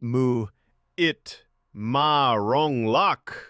mu it ma rong luck.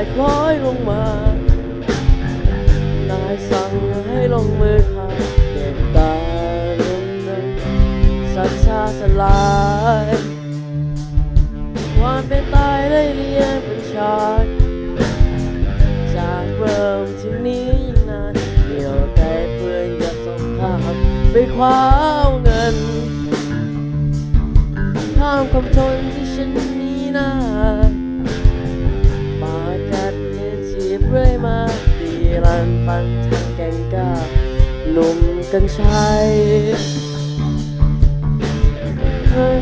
ายคล้อยลงมา นายสั่งให้ลงมือขาเก็บตาลงนั้นสัตชาสลายความเป็นตายได้เรียงเป็นฉากจากเริ่มที่นี้ยิ่งนานเดียวใจเพื่อนอยากสงครามไปคว้าเอาเงินข้ามความทนที่ฉันมีหน้า มาตีรันฟันทางแกงก้าหนุ่มกันชัยเฮ้ย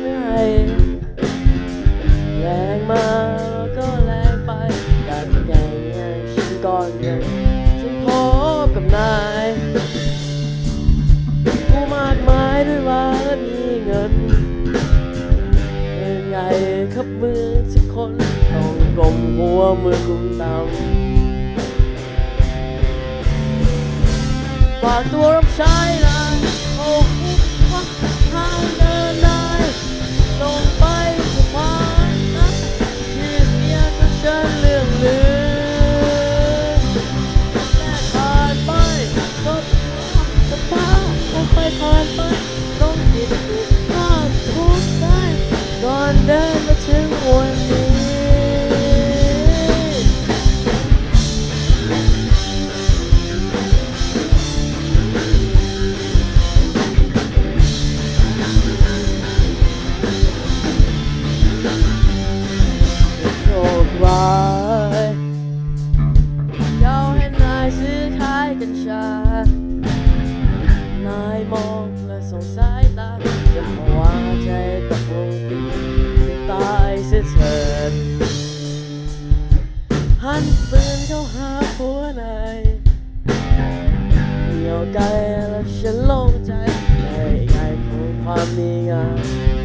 ไม่ให้แรงมาก็แรงไปกัดแก่งไงฉันก่อนเงินฉันพบกับนายผู้มากมายด้วยว่ามีเงินยังไงครับมือสักคนต้อง กลมหัวมือกุมต่ำฝากตัวรับใช้นะโอ้โหางเดินได้ส่งไปสุพรรณนะชื่อเสียงของฉันเรื่องลือแค่ผ่านไปก็สภาพค่อยผ่านไปต้องคิดภาทุกได้ก่อนเดิน ซื้อขายกัญชา นายมองและสงสายตาจะวางใจตกลงตีตายเสียเถิดหันปืนเข้าหาผัวนายเหนียวไกลและฉันโล่งใจในใหญ่ของความดีงาม